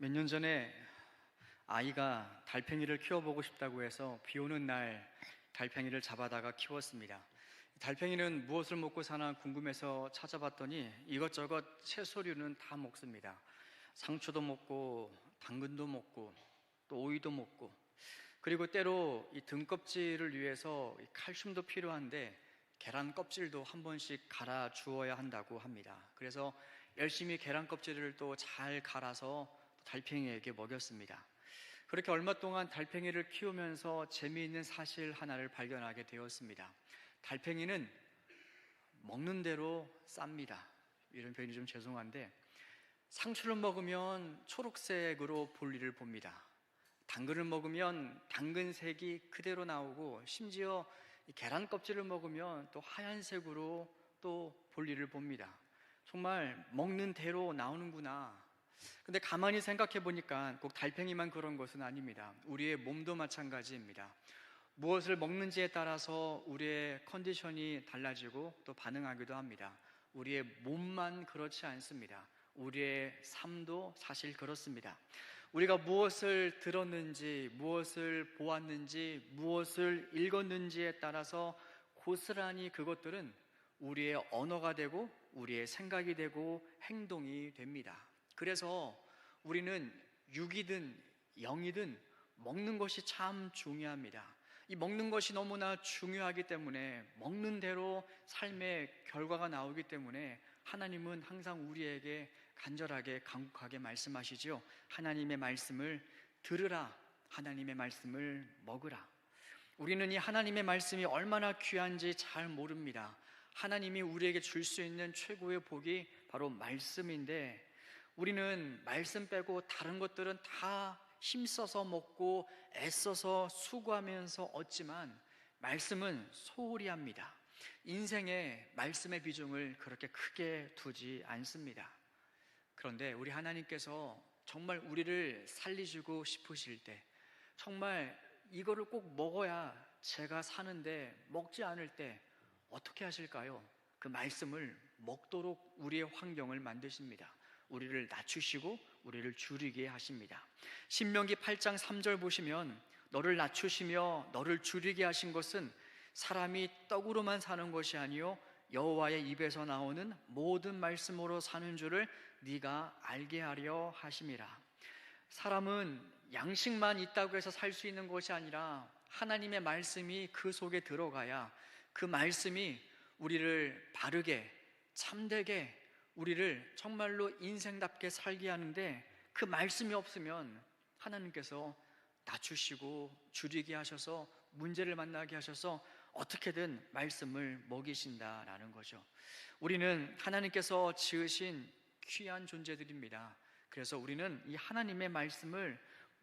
몇 년 전에 아이가 달팽이를 키워보고 싶다고 해서 비 오는 날 달팽이를 잡아다가 키웠습니다. 달팽이는 무엇을 먹고 사나 궁금해서 찾아봤더니 이것저것 채소류는 다 먹습니다. 상추도 먹고, 당근도 먹고, 또 오이도 먹고, 그리고 때로 이 등껍질을 위해서 이 칼슘도 필요한데 계란 껍질도 한 번씩 갈아 주어야 한다고 합니다. 그래서 열심히 계란 껍질을 또 잘 갈아서 달팽이에게 먹였습니다. 그렇게 얼마 동안 달팽이를 키우면서 재미있는 사실 하나를 발견하게 되었습니다. 달팽이는 먹는 대로 쌉니다. 이런 표현이 좀 죄송한데 상추를 먹으면 초록색으로 볼일을 봅니다. 당근을 먹으면 당근색이 그대로 나오고 심지어 계란 껍질을 먹으면 또 하얀색으로 또 볼일을 봅니다. 정말 먹는 대로 나오는구나. 근데 가만히 생각해 보니까 꼭 달팽이만 그런 것은 아닙니다. 우리의 몸도 마찬가지입니다. 무엇을 먹는지에 따라서 우리의 컨디션이 달라지고 또 반응하기도 합니다. 우리의 몸만 그렇지 않습니다. 우리의 삶도 사실 그렇습니다. 우리가 무엇을 들었는지, 무엇을 보았는지, 무엇을 읽었는지에 따라서 고스란히 그것들은 우리의 언어가 되고 우리의 생각이 되고 행동이 됩니다. 그래서 우리는 육이든 영이든 먹는 것이 참 중요합니다. 이 먹는 것이 너무나 중요하기 때문에 먹는 대로 삶의 결과가 나오기 때문에 하나님은 항상 우리에게 간절하게 강국하게 말씀하시죠. 하나님의 말씀을 들으라. 하나님의 말씀을 먹으라. 우리는 이 하나님의 말씀이 얼마나 귀한지 잘 모릅니다. 하나님이 우리에게 줄 수 있는 최고의 복이 바로 말씀인데 우리는 말씀 빼고 다른 것들은 다 힘써서 먹고 애써서 수고하면서 얻지만 말씀은 소홀히 합니다. 인생에 말씀의 비중을 그렇게 크게 두지 않습니다. 그런데 우리 하나님께서 정말 우리를 살리시고 싶으실 때 정말 이거를 꼭 먹어야 제가 사는데 먹지 않을 때 어떻게 하실까요? 그 말씀을 먹도록 우리의 환경을 만드십니다. 우리를 낮추시고 우리를 줄이게 하십니다. 신명기 8장 3절 보시면 너를 낮추시며 너를 줄이게 하신 것은 사람이 떡으로만 사는 것이 아니요 여호와의 입에서 나오는 모든 말씀으로 사는 줄을 네가 알게 하려 하심이라. 사람은 양식만 있다고 해서 살 수 있는 것이 아니라 하나님의 말씀이 그 속에 들어가야 그 말씀이 우리를 바르게 참되게 우리를 정말로 인생답게 살게 하는데 그 말씀이 없으면 하나님께서 낮추시고 줄이게 하셔서 문제를 만나게 하셔서 어떻게든 말씀을 먹이신다라는 거죠. 우리는 하나님께서 지으신 귀한 존재들입니다. 그래서 우리는 이 하나님의 말씀을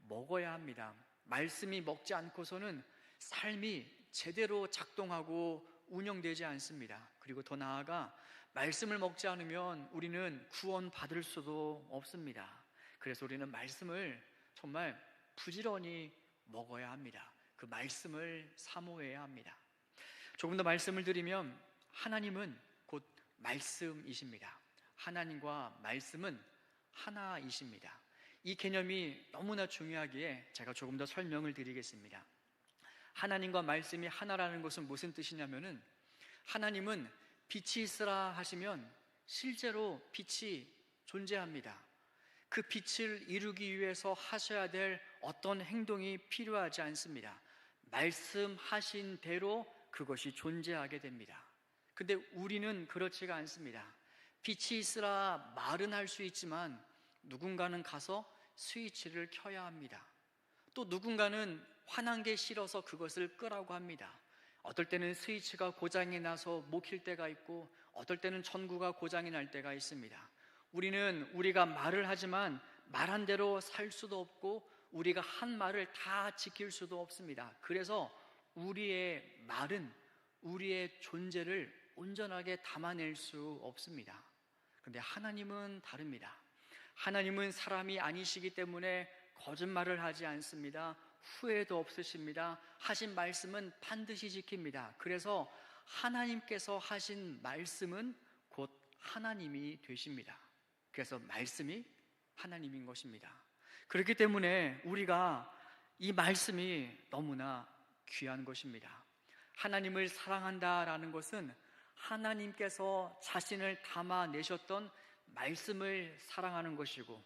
먹어야 합니다. 말씀이 먹지 않고서는 삶이 제대로 작동하고 운영되지 않습니다. 그리고 더 나아가 말씀을 먹지 않으면 우리는 구원 받을 수도 없습니다. 그래서 우리는 말씀을 정말 부지런히 먹어야 합니다. 그 말씀을 사모해야 합니다. 조금 더 말씀을 드리면 하나님은 곧 말씀이십니다. 하나님과 말씀은 하나이십니다. 이 개념이 너무나 중요하기에 제가 조금 더 설명을 드리겠습니다. 하나님과 말씀이 하나라는 것은 무슨 뜻이냐면은 하나님은 빛이 있으라 하시면 실제로 빛이 존재합니다. 그 빛을 이루기 위해서 하셔야 될 어떤 행동이 필요하지 않습니다. 말씀하신 대로 그것이 존재하게 됩니다. 근데 우리는 그렇지가 않습니다. 빛이 있으라 말은 할 수 있지만 누군가는 가서 스위치를 켜야 합니다. 또 누군가는 화난 게 싫어서 그것을 끄라고 합니다. 어떨 때는 스위치가 고장이 나서 못 킬 때가 있고 어떨 때는 전구가 고장이 날 때가 있습니다. 우리는 우리가 말을 하지만 말한 대로 살 수도 없고 우리가 한 말을 다 지킬 수도 없습니다. 그래서 우리의 말은 우리의 존재를 온전하게 담아낼 수 없습니다. 근데 하나님은 다릅니다. 하나님은 사람이 아니시기 때문에 거짓말을 하지 않습니다. 후회도 없으십니다. 하신 말씀은 반드시 지킵니다. 그래서 하나님께서 하신 말씀은 곧 하나님이 되십니다. 그래서 말씀이 하나님인 것입니다. 그렇기 때문에 우리가 이 말씀이 너무나 귀한 것입니다. 하나님을 사랑한다라는 것은 하나님께서 자신을 담아내셨던 말씀을 사랑하는 것이고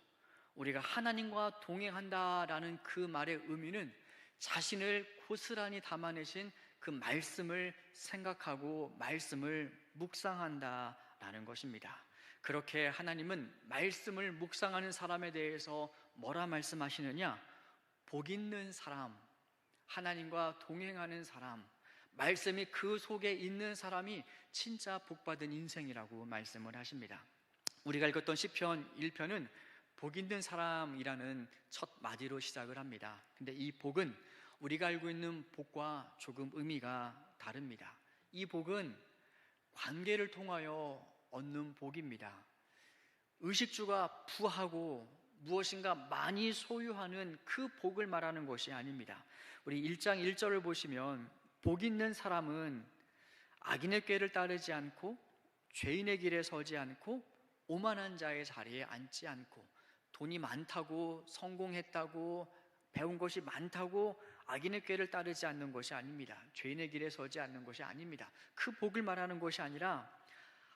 우리가 하나님과 동행한다라는 그 말의 의미는 자신을 고스란히 담아내신 그 말씀을 생각하고 말씀을 묵상한다라는 것입니다. 그렇게 하나님은 말씀을 묵상하는 사람에 대해서 뭐라 말씀하시느냐? 복 있는 사람, 하나님과 동행하는 사람, 말씀이 그 속에 있는 사람이 진짜 복받은 인생이라고 말씀을 하십니다. 우리가 읽었던 시편 1편은 복 있는 사람이라는 첫 마디로 시작을 합니다. 근데 이 복은 우리가 알고 있는 복과 조금 의미가 다릅니다. 이 복은 관계를 통하여 얻는 복입니다. 의식주가 부하고 무엇인가 많이 소유하는 그 복을 말하는 것이 아닙니다. 우리 1장 1절을 보시면 복 있는 사람은 악인의 꾀를 따르지 않고 죄인의 길에 서지 않고 오만한 자의 자리에 앉지 않고 돈이 많다고 성공했다고 배운 것이 많다고 악인의 꾀를 따르지 않는 것이 아닙니다. 죄인의 길에 서지 않는 것이 아닙니다. 그 복을 말하는 것이 아니라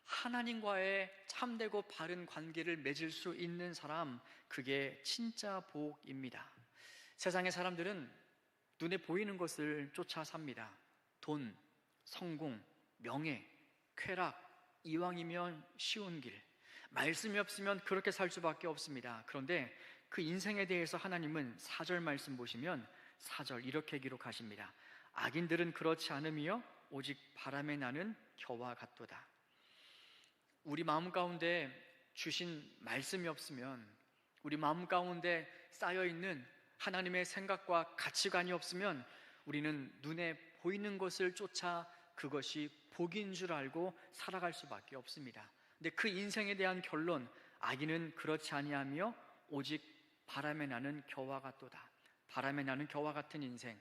하나님과의 참되고 바른 관계를 맺을 수 있는 사람, 그게 진짜 복입니다. 세상의 사람들은 눈에 보이는 것을 쫓아 삽니다. 돈, 성공, 명예, 쾌락, 이왕이면 쉬운 길. 말씀이 없으면 그렇게 살 수밖에 없습니다. 그런데 그 인생에 대해서 하나님은 사절 말씀 보시면 사절 이렇게 기록하십니다. 악인들은 그렇지 않으며 오직 바람에 나는 겨와 같도다. 우리 마음 가운데 주신 말씀이 없으면 우리 마음 가운데 쌓여 있는 하나님의 생각과 가치관이 없으면 우리는 눈에 보이는 것을 쫓아 그것이 복인 줄 알고 살아갈 수밖에 없습니다. 근데 그 인생에 대한 결론 악인은 그렇지 아니하며 오직 바람에 나는 겨와 같도다. 바람에 나는 겨와 같은 인생.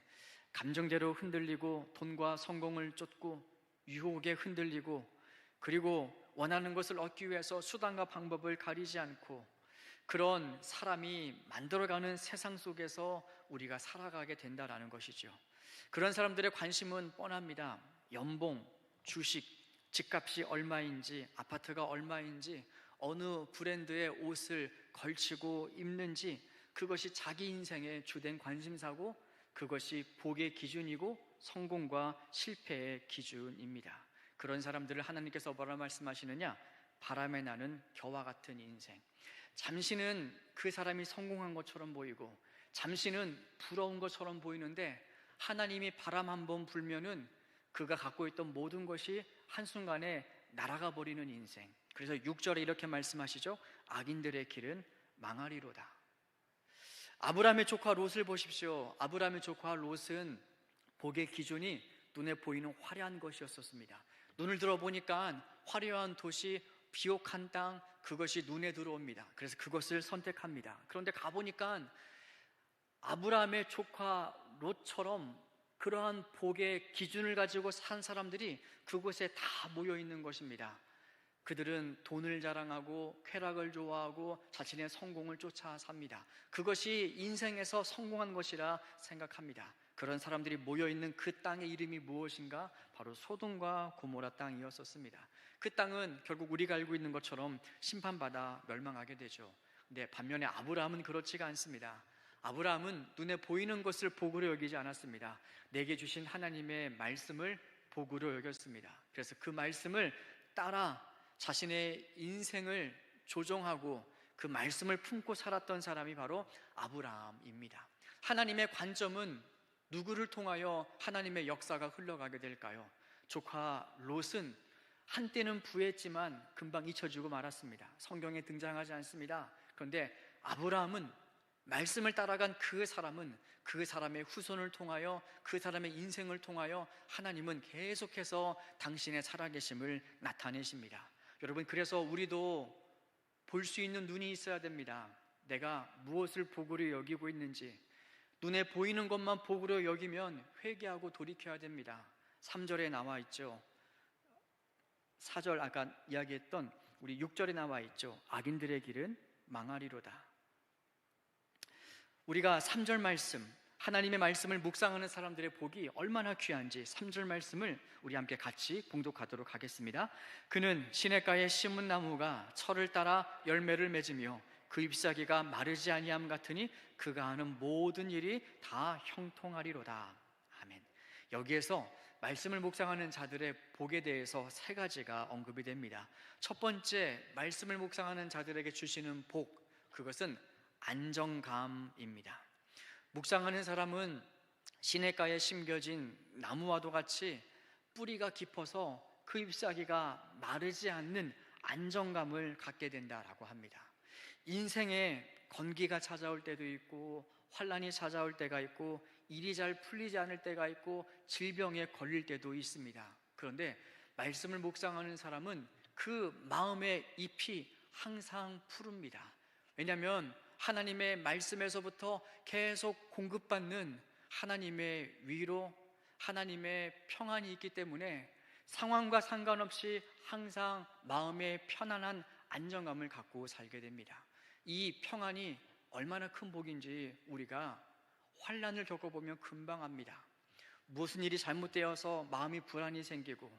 감정대로 흔들리고 돈과 성공을 쫓고 유혹에 흔들리고 그리고 원하는 것을 얻기 위해서 수단과 방법을 가리지 않고 그런 사람이 만들어가는 세상 속에서 우리가 살아가게 된다라는 것이죠. 그런 사람들의 관심은 뻔합니다. 연봉, 주식, 집값이 얼마인지, 아파트가 얼마인지, 어느 브랜드의 옷을 걸치고 입는지, 그것이 자기 인생의 주된 관심사고, 그것이 복의 기준이고, 성공과 실패의 기준입니다. 그런 사람들을 하나님께서 뭐라 말씀하시느냐? 바람에 나는 겨와 같은 인생. 잠시는 그 사람이 성공한 것처럼 보이고, 잠시는 부러운 것처럼 보이는데, 하나님이 바람 한 번 불면은 그가 갖고 있던 모든 것이 한순간에 날아가 버리는 인생. 그래서 6절에 이렇게 말씀하시죠. 악인들의 길은 망하리로다. 아브라함의 조카 롯을 보십시오. 아브라함의 조카 롯은 복의 기준이 눈에 보이는 화려한 것이었었습니다. 눈을 들어 보니까 화려한 도시, 비옥한 땅, 그것이 눈에 들어옵니다. 그래서 그것을 선택합니다. 그런데 가보니까 아브라함의 조카 롯처럼 그러한 복의 기준을 가지고 산 사람들이 그곳에 다 모여 있는 것입니다. 그들은 돈을 자랑하고 쾌락을 좋아하고 자신의 성공을 쫓아 삽니다. 그것이 인생에서 성공한 것이라 생각합니다. 그런 사람들이 모여 있는 그 땅의 이름이 무엇인가? 바로 소돔과 고모라 땅이었었습니다. 그 땅은 결국 우리가 알고 있는 것처럼 심판받아 멸망하게 되죠. 근데 반면에 아브라함은 그렇지가 않습니다. 아브라함은 눈에 보이는 것을 복으로 여기지 않았습니다. 내게 주신 하나님의 말씀을 복으로 여겼습니다. 그래서 그 말씀을 따라 자신의 인생을 조정하고 그 말씀을 품고 살았던 사람이 바로 아브라함입니다. 하나님의 관점은 누구를 통하여 하나님의 역사가 흘러가게 될까요? 조카 롯은 한때는 부했지만 금방 잊혀지고 말았습니다. 성경에 등장하지 않습니다. 그런데 아브라함은 말씀을 따라간 그 사람은 그 사람의 후손을 통하여 그 사람의 인생을 통하여 하나님은 계속해서 당신의 살아계심을 나타내십니다. 여러분, 그래서 우리도 볼 수 있는 눈이 있어야 됩니다. 내가 무엇을 복으로 여기고 있는지, 눈에 보이는 것만 복으로 여기면 회개하고 돌이켜야 됩니다. 3절에 나와 있죠. 4절 아까 이야기했던 우리 6절에 나와 있죠. 악인들의 길은 망하리로다. 우리가 3절 말씀, 하나님의 말씀을 묵상하는 사람들의 복이 얼마나 귀한지 3절 말씀을 우리 함께 같이 봉독하도록 하겠습니다. 그는 시냇가에 심은 나무가 철을 따라 열매를 맺으며 그 잎사귀가 마르지 아니함 같으니 그가 하는 모든 일이 다 형통하리로다. 아멘. 여기에서 말씀을 묵상하는 자들의 복에 대해서 세 가지가 언급이 됩니다. 첫 번째, 말씀을 묵상하는 자들에게 주시는 복, 그것은 안정감입니다. 묵상하는 사람은 시냇가에 심겨진 나무와도 같이 뿌리가 깊어서 그 잎사귀가 마르지 않는 안정감을 갖게 된다라고 합니다. 인생에 건기가 찾아올 때도 있고 환란이 찾아올 때가 있고 일이 잘 풀리지 않을 때가 있고 질병에 걸릴 때도 있습니다. 그런데 말씀을 묵상하는 사람은 그 마음의 잎이 항상 푸릅니다. 왜냐하면 하나님의 말씀에서부터 계속 공급받는 하나님의 위로, 하나님의 평안이 있기 때문에 상황과 상관없이 항상 마음의 편안한 안정감을 갖고 살게 됩니다. 이 평안이 얼마나 큰 복인지 우리가 환란을 겪어보면 금방 압니다. 무슨 일이 잘못되어서 마음이 불안이 생기고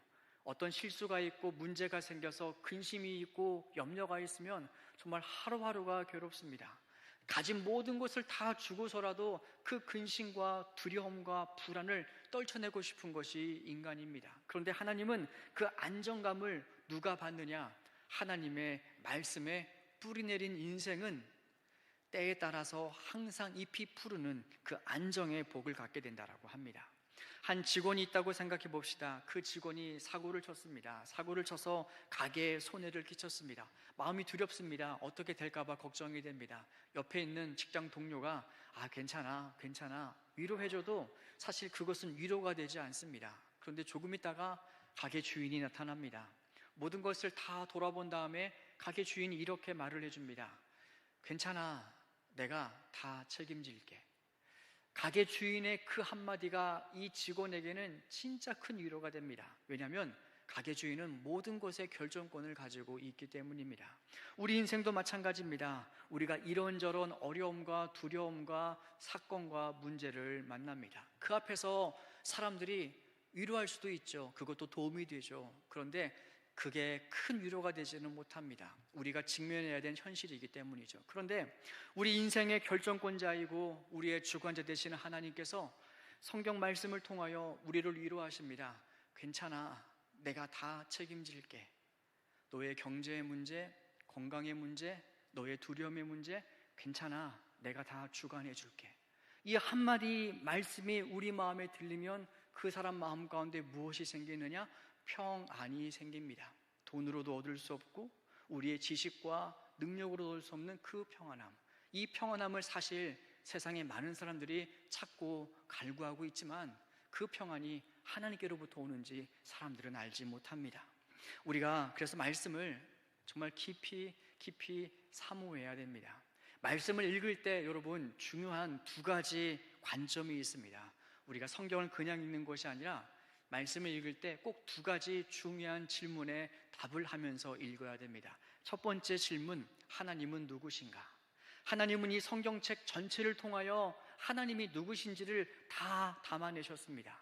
어떤 실수가 있고 문제가 생겨서 근심이 있고 염려가 있으면 정말 하루하루가 괴롭습니다. 가진 모든 것을 다 주고서라도 그 근심과 두려움과 불안을 떨쳐내고 싶은 것이 인간입니다. 그런데 하나님은 그 안정감을 누가 받느냐? 하나님의 말씀에 뿌리 내린 인생은 때에 따라서 항상 잎이 푸르는 그 안정의 복을 갖게 된다라고 합니다. 한 직원이 있다고 생각해 봅시다. 그 직원이 사고를 쳤습니다. 사고를 쳐서 가게에 손해를 끼쳤습니다. 마음이 두렵습니다. 어떻게 될까봐 걱정이 됩니다. 옆에 있는 직장 동료가 아, 괜찮아, 괜찮아. 위로해줘도 사실 그것은 위로가 되지 않습니다. 그런데 조금 있다가 가게 주인이 나타납니다. 모든 것을 다 돌아본 다음에 가게 주인이 이렇게 말을 해줍니다. 괜찮아. 내가 다 책임질게. 가게 주인의 그 한마디가 이 직원에게는 진짜 큰 위로가 됩니다. 왜냐하면 가게 주인은 모든 것의 결정권을 가지고 있기 때문입니다. 우리 인생도 마찬가지입니다. 우리가 이런저런 어려움과 두려움과 사건과 문제를 만납니다. 그 앞에서 사람들이 위로할 수도 있죠. 그것도 도움이 되죠. 그런데 그게 큰 위로가 되지는 못합니다. 우리가 직면해야 되는 현실이기 때문이죠. 그런데 우리 인생의 결정권자이고 우리의 주관자 되시는 하나님께서 성경 말씀을 통하여 우리를 위로하십니다. 괜찮아. 내가 다 책임질게. 너의 경제의 문제, 건강의 문제, 너의 두려움의 문제, 괜찮아. 내가 다 주관해 줄게. 이 한마디 말씀이 우리 마음에 들리면 그 사람 마음 가운데 무엇이 생기느냐? 평안이 생깁니다. 돈으로도 얻을 수 없고 우리의 지식과 능력으로 얻을 수 없는 그 평안함. 이 평안함을 사실 세상에 많은 사람들이 찾고 갈구하고 있지만 그 평안이 하나님께로부터 오는지 사람들은 알지 못합니다. 우리가 그래서 말씀을 정말 깊이 깊이 사모해야 됩니다. 말씀을 읽을 때 여러분 중요한 두 가지 관점이 있습니다. 우리가 성경을 그냥 읽는 것이 아니라 말씀을 읽을 때 꼭 두 가지 중요한 질문에 답을 하면서 읽어야 됩니다. 첫 번째 질문, 하나님은 누구신가? 하나님은 이 성경책 전체를 통하여 하나님이 누구신지를 다 담아내셨습니다.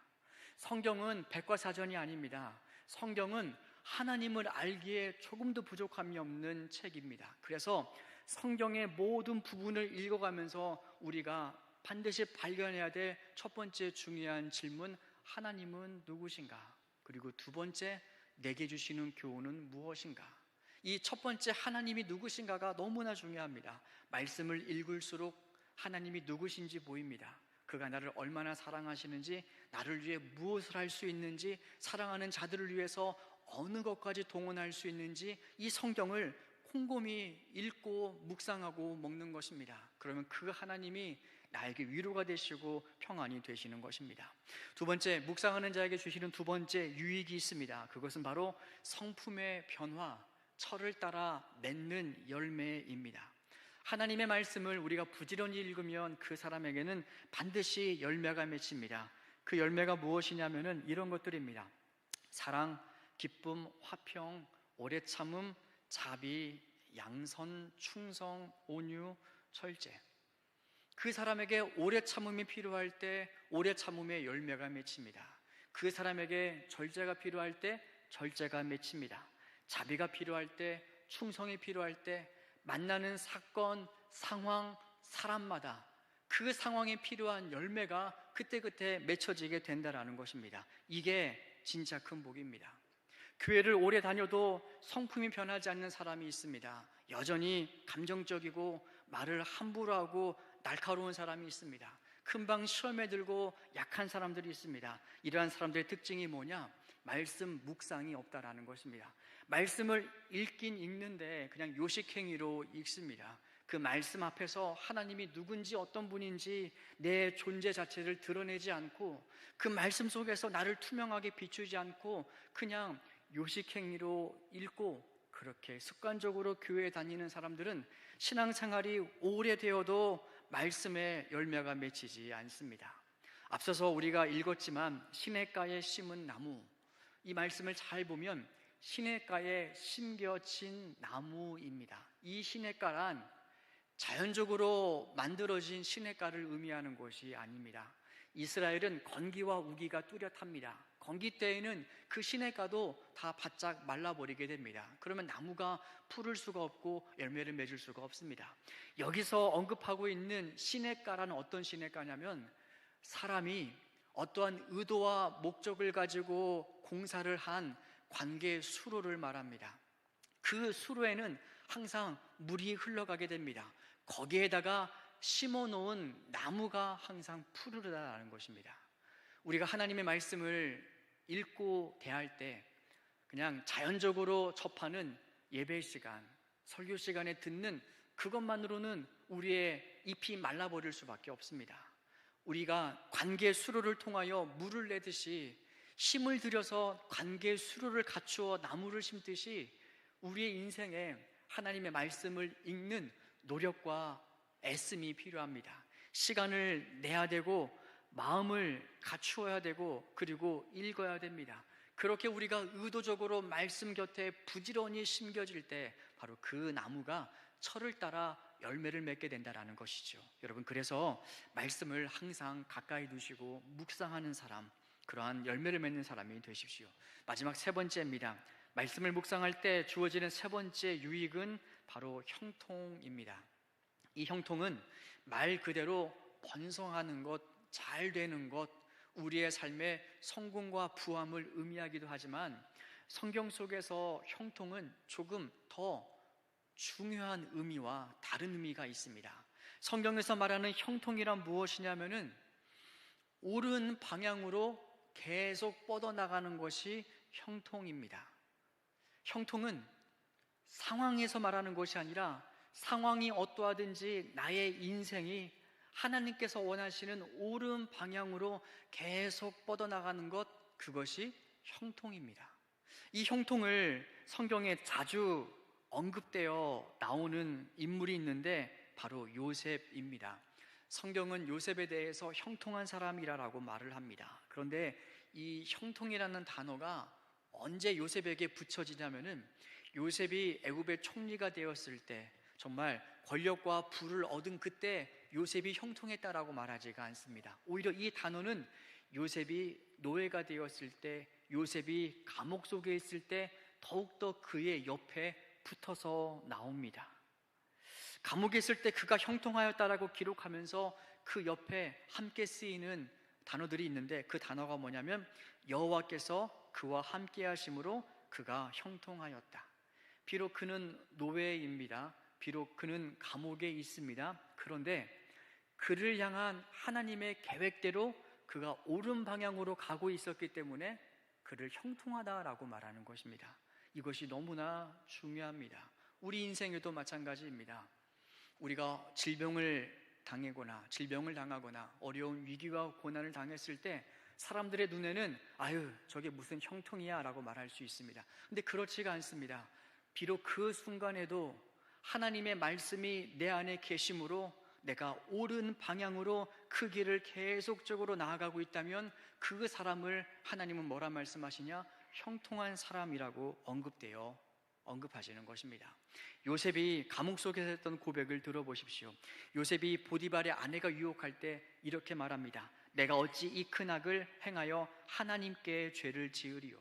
성경은 백과사전이 아닙니다. 성경은 하나님을 알기에 조금도 부족함이 없는 책입니다. 그래서 성경의 모든 부분을 읽어가면서 우리가 반드시 발견해야 될 첫 번째 중요한 질문, 하나님은 누구신가? 그리고 두 번째, 내게 주시는 교훈은 무엇인가? 이 첫 번째 하나님이 누구신가가 너무나 중요합니다. 말씀을 읽을수록 하나님이 누구신지 보입니다. 그가 나를 얼마나 사랑하시는지, 나를 위해 무엇을 할 수 있는지, 사랑하는 자들을 위해서 어느 것까지 동원할 수 있는지 이 성경을 꼼꼼히 읽고 묵상하고 먹는 것입니다. 그러면 그 하나님이 나에게 위로가 되시고 평안이 되시는 것입니다. 두 번째, 묵상하는 자에게 주시는 두 번째 유익이 있습니다. 그것은 바로 성품의 변화, 철을 따라 맺는 열매입니다. 하나님의 말씀을 우리가 부지런히 읽으면 그 사람에게는 반드시 열매가 맺힙니다. 그 열매가 무엇이냐면은 이런 것들입니다. 사랑, 기쁨, 화평, 오래 참음, 자비, 양선, 충성, 온유, 철제. 그 사람에게 오래 참음이 필요할 때 오래 참음의 열매가 맺힙니다. 그 사람에게 절제가 필요할 때 절제가 맺힙니다. 자비가 필요할 때 충성이 필요할 때 만나는 사건, 상황, 사람마다 그 상황에 필요한 열매가 그때그때 맺혀지게 된다라는 것입니다. 이게 진짜 큰 복입니다. 교회를 오래 다녀도 성품이 변하지 않는 사람이 있습니다. 여전히 감정적이고 말을 함부로 하고 날카로운 사람이 있습니다. 금방 시험에 들고 약한 사람들이 있습니다. 이러한 사람들의 특징이 뭐냐? 말씀 묵상이 없다라는 것입니다. 말씀을 읽긴 읽는데 그냥 요식행위로 읽습니다. 그 말씀 앞에서 하나님이 누군지 어떤 분인지 내 존재 자체를 드러내지 않고 그 말씀 속에서 나를 투명하게 비추지 않고 그냥 요식행위로 읽고 그렇게 습관적으로 교회에 다니는 사람들은 신앙생활이 오래되어도 말씀의 열매가 맺히지 않습니다. 앞서서 우리가 읽었지만 시냇가에 심은 나무 이 말씀을 잘 보면 시냇가에 심겨진 나무입니다. 이 시냇가란 자연적으로 만들어진 시냇가를 의미하는 것이 아닙니다. 이스라엘은 건기와 우기가 뚜렷합니다. 건기 때에는 그 시냇가도 다 바짝 말라버리게 됩니다. 그러면 나무가 푸를 수가 없고 열매를 맺을 수가 없습니다. 여기서 언급하고 있는 시냇가라는 어떤 시냇가냐면 사람이 어떠한 의도와 목적을 가지고 공사를 한 관계 수로를 말합니다. 그 수로에는 항상 물이 흘러가게 됩니다. 거기에다가 심어 놓은 나무가 항상 푸르르다라는 것입니다. 우리가 하나님의 말씀을 읽고 대할 때 그냥 자연적으로 접하는 예배 시간, 설교 시간에 듣는 그것만으로는 우리의 잎이 말라버릴 수밖에 없습니다. 우리가 관계 수로를 통하여 물을 내듯이 힘을 들여서 관계 수로를 갖추어 나무를 심듯이 우리의 인생에 하나님의 말씀을 읽는 노력과 애씀이 필요합니다. 시간을 내야 되고 마음을 갖추어야 되고 그리고 읽어야 됩니다. 그렇게 우리가 의도적으로 말씀 곁에 부지런히 심겨질 때 바로 그 나무가 철을 따라 열매를 맺게 된다라는 것이죠. 여러분 그래서 말씀을 항상 가까이 두시고 묵상하는 사람 그러한 열매를 맺는 사람이 되십시오. 마지막 세 번째입니다. 말씀을 묵상할 때 주어지는 세 번째 유익은 바로 형통입니다. 이 형통은 말 그대로 번성하는 것, 잘 되는 것, 우리의 삶의 성공과 부함을 의미하기도 하지만 성경 속에서 형통은 조금 더 중요한 의미와 다른 의미가 있습니다. 성경에서 말하는 형통이란 무엇이냐면은 옳은 방향으로 계속 뻗어나가는 것이 형통입니다. 형통은 상황에서 말하는 것이 아니라 상황이 어떠하든지 나의 인생이 하나님께서 원하시는 옳은 방향으로 계속 뻗어나가는 것, 그것이 형통입니다. 이 형통을 성경에 자주 언급되어 나오는 인물이 있는데 바로 요셉입니다. 성경은 요셉에 대해서 형통한 사람이라고 말을 합니다. 그런데 이 형통이라는 단어가 언제 요셉에게 붙여지냐면은 요셉이 애굽의 총리가 되었을 때 정말 권력과 부를 얻은 그때 요셉이 형통했다라고 말하지가 않습니다. 오히려 이 단어는 요셉이 노예가 되었을 때 요셉이 감옥 속에 있을 때 더욱더 그의 옆에 붙어서 나옵니다. 감옥에 있을 때 그가 형통하였다라고 기록하면서 그 옆에 함께 쓰이는 단어들이 있는데 그 단어가 뭐냐면 여호와께서 그와 함께 하심으로 그가 형통하였다. 비록 그는 노예입니다. 비록 그는 감옥에 있습니다. 그런데 그를 향한 하나님의 계획대로 그가 옳은 방향으로 가고 있었기 때문에 그를 형통하다라고 말하는 것입니다. 이것이 너무나 중요합니다. 우리 인생에도 마찬가지입니다. 우리가 질병을 당하거나 질병을 당하거나 어려운 위기와 고난을 당했을 때 사람들의 눈에는 아유 저게 무슨 형통이야라고 말할 수 있습니다. 근데 그렇지가 않습니다. 비록 그 순간에도 하나님의 말씀이 내 안에 계심으로 내가 옳은 방향으로 그 길을 계속적으로 나아가고 있다면 그 사람을 하나님은 뭐라 말씀하시냐? 형통한 사람이라고 언급되어 언급하시는 것입니다. 요셉이 감옥 속에서 했던 고백을 들어보십시오. 요셉이 보디발의 아내가 유혹할 때 이렇게 말합니다. 내가 어찌 이 큰 악을 행하여 하나님께 죄를 지으리요.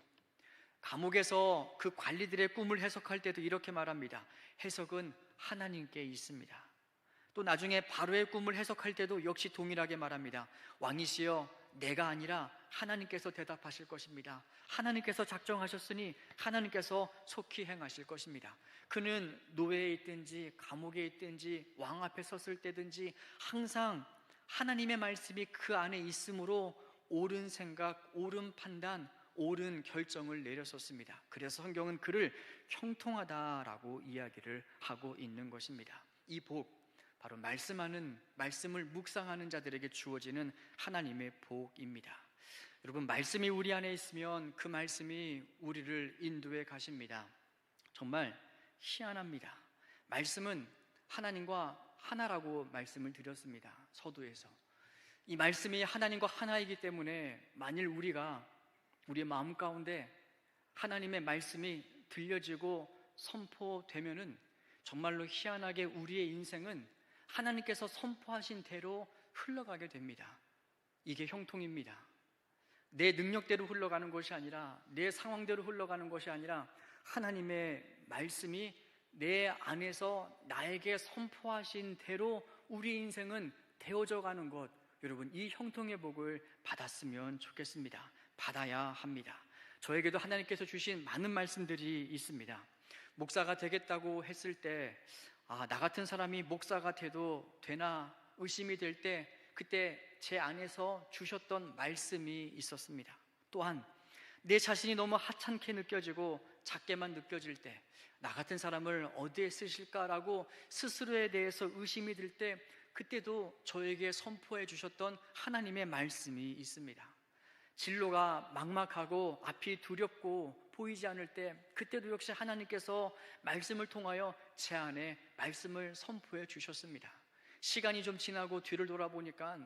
감옥에서 그 관리들의 꿈을 해석할 때도 이렇게 말합니다. 해석은 하나님께 있습니다. 또 나중에 바로의 꿈을 해석할 때도 역시 동일하게 말합니다. 왕이시여 내가 아니라 하나님께서 대답하실 것입니다. 하나님께서 작정하셨으니 하나님께서 속히 행하실 것입니다. 그는 노예에 있든지 감옥에 있든지 왕 앞에 섰을 때든지 항상 하나님의 말씀이 그 안에 있으므로 옳은 생각, 옳은 판단, 옳은 결정을 내렸었습니다. 그래서 성경은 그를 형통하다라고 이야기를 하고 있는 것입니다. 이 복, 바로 말씀하는 말씀을 묵상하는 자들에게 주어지는 하나님의 복입니다. 여러분 말씀이 우리 안에 있으면 그 말씀이 우리를 인도해 가십니다. 정말 희한합니다. 말씀은 하나님과 하나라고 말씀을 드렸습니다. 서두에서. 이 말씀이 하나님과 하나이기 때문에 만일 우리가 우리의 마음 가운데 하나님의 말씀이 들려지고 선포되면은 정말로 희한하게 우리의 인생은 하나님께서 선포하신 대로 흘러가게 됩니다. 이게 형통입니다. 내 능력대로 흘러가는 것이 아니라 내 상황대로 흘러가는 것이 아니라 하나님의 말씀이 내 안에서 나에게 선포하신 대로 우리 인생은 되어져 가는 것 여러분 이 형통의 복을 받았으면 좋겠습니다. 받아야 합니다. 저에게도 하나님께서 주신 많은 말씀들이 있습니다. 목사가 되겠다고 했을 때 아, 나 같은 사람이 목사가 돼도 되나 의심이 될 때 그때 제 안에서 주셨던 말씀이 있었습니다. 또한 내 자신이 너무 하찮게 느껴지고 작게만 느껴질 때 나 같은 사람을 어디에 쓰실까라고 스스로에 대해서 의심이 들 때 그때도 저에게 선포해 주셨던 하나님의 말씀이 있습니다. 진로가 막막하고 앞이 두렵고 보이지 않을 때 그때도 역시 하나님께서 말씀을 통하여 제 안에 말씀을 선포해 주셨습니다. 시간이 좀 지나고 뒤를 돌아보니까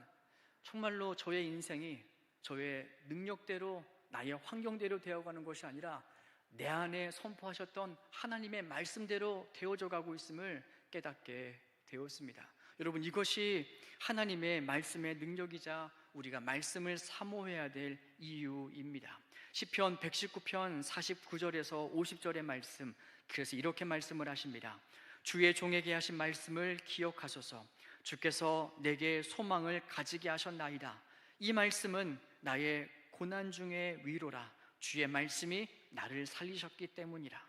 정말로 저의 인생이 저의 능력대로 나의 환경대로 되어가는 것이 아니라 내 안에 선포하셨던 하나님의 말씀대로 되어져 가고 있음을 깨닫게 되었습니다. 여러분 이것이 하나님의 말씀의 능력이자 우리가 말씀을 사모해야 될 이유입니다. 시편 119편 49절에서 50절의 말씀 그래서 이렇게 말씀을 하십니다. 주의 종에게 하신 말씀을 기억하소서. 주께서 내게 소망을 가지게 하셨나이다. 이 말씀은 나의 고난 중의 위로라. 주의 말씀이 나를 살리셨기 때문이라.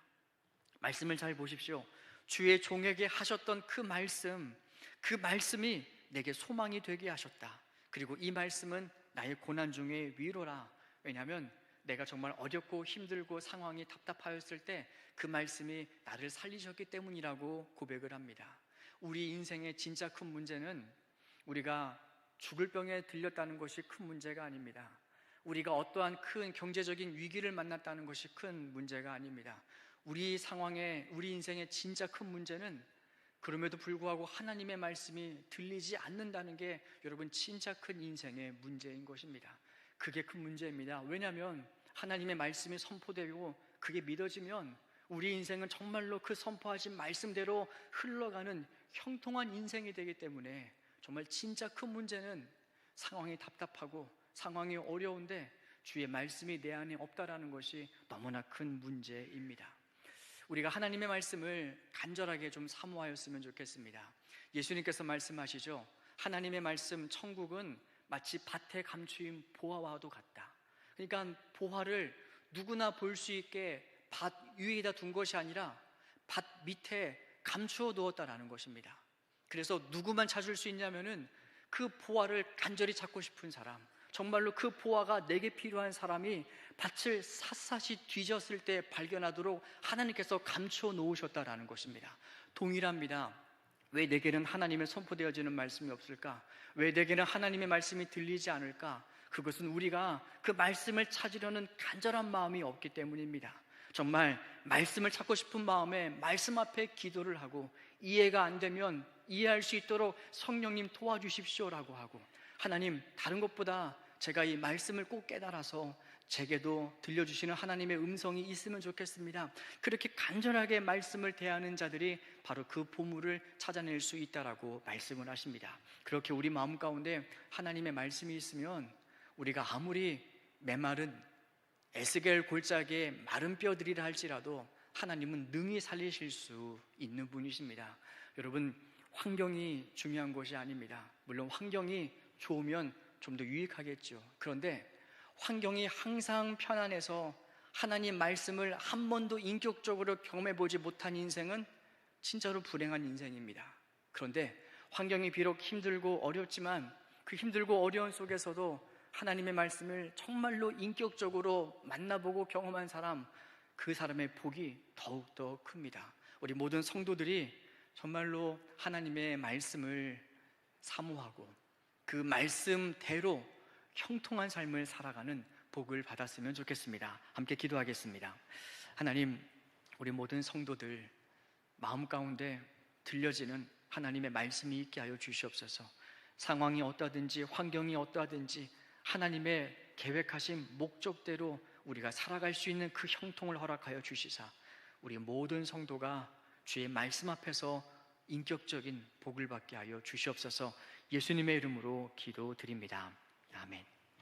말씀을 잘 보십시오. 주의 종에게 하셨던 그 말씀, 그 말씀이 내게 소망이 되게 하셨다. 그리고 이 말씀은 나의 고난 중의 위로라. 왜냐하면 내가 정말 어렵고 힘들고 상황이 답답하였을 때 그 말씀이 나를 살리셨기 때문이라고 고백을 합니다. 우리 인생의 진짜 큰 문제는 우리가 죽을 병에 들렸다는 것이 큰 문제가 아닙니다. 우리가 어떠한 큰 경제적인 위기를 만났다는 것이 큰 문제가 아닙니다. 우리 상황에, 우리 인생의 진짜 큰 문제는 그럼에도 불구하고 하나님의 말씀이 들리지 않는다는 게 여러분 진짜 큰 인생의 문제인 것입니다. 그게 큰 문제입니다. 왜냐하면 하나님의 말씀이 선포되고 그게 믿어지면 우리 인생은 정말로 그 선포하신 말씀대로 흘러가는 형통한 인생이 되기 때문에 정말 진짜 큰 문제는 상황이 답답하고 상황이 어려운데 주의 말씀이 내 안에 없다라는 것이 너무나 큰 문제입니다. 우리가 하나님의 말씀을 간절하게 좀 사모하였으면 좋겠습니다. 예수님께서 말씀하시죠. 하나님의 말씀 천국은 마치 밭에 감추인 보화와도 같다. 그러니까 보화를 누구나 볼 수 있게 밭 위에다 둔 것이 아니라 밭 밑에 감추어 두었다라는 것입니다. 그래서 누구만 찾을 수 있냐면은 그 보화를 간절히 찾고 싶은 사람, 정말로 그 보화가 내게 필요한 사람이 밭을 샅샅이 뒤졌을 때 발견하도록 하나님께서 감추어 놓으셨다라는 것입니다. 동일합니다. 왜 내게는 하나님의 선포되어지는 말씀이 없을까? 왜 내게는 하나님의 말씀이 들리지 않을까? 그것은 우리가 그 말씀을 찾으려는 간절한 마음이 없기 때문입니다. 정말 말씀을 찾고 싶은 마음에 말씀 앞에 기도를 하고 이해가 안 되면 이해할 수 있도록 성령님 도와주십시오라고 하고 하나님 다른 것보다 제가 이 말씀을 꼭 깨달아서 제게도 들려주시는 하나님의 음성이 있으면 좋겠습니다. 그렇게 간절하게 말씀을 대하는 자들이 바로 그 보물을 찾아낼 수 있다라고 말씀을 하십니다. 그렇게 우리 마음 가운데 하나님의 말씀이 있으면 우리가 아무리 메마른 에스겔 골짜기에 마른 뼈들이라 할지라도 하나님은 능히 살리실 수 있는 분이십니다. 여러분 환경이 중요한 것이 아닙니다. 물론 환경이 좋으면 좀 더 유익하겠죠. 그런데 환경이 항상 편안해서 하나님 말씀을 한 번도 인격적으로 경험해 보지 못한 인생은 진짜로 불행한 인생입니다. 그런데 환경이 비록 힘들고 어렵지만 그 힘들고 어려운 속에서도 하나님의 말씀을 정말로 인격적으로 만나보고 경험한 사람, 그 사람의 복이 더욱더 큽니다. 우리 모든 성도들이 정말로 하나님의 말씀을 사모하고 그 말씀대로 형통한 삶을 살아가는 복을 받았으면 좋겠습니다. 함께 기도하겠습니다. 하나님, 우리 모든 성도들 마음 가운데 들려지는 하나님의 말씀이 있게 하여 주시옵소서. 상황이 어떠하든지 환경이 어떠하든지 하나님의 계획하신 목적대로 우리가 살아갈 수 있는 그 형통을 허락하여 주시사 우리 모든 성도가 주의 말씀 앞에서 인격적인 복을 받게 하여 주시옵소서 예수님의 이름으로 기도드립니다. 아멘.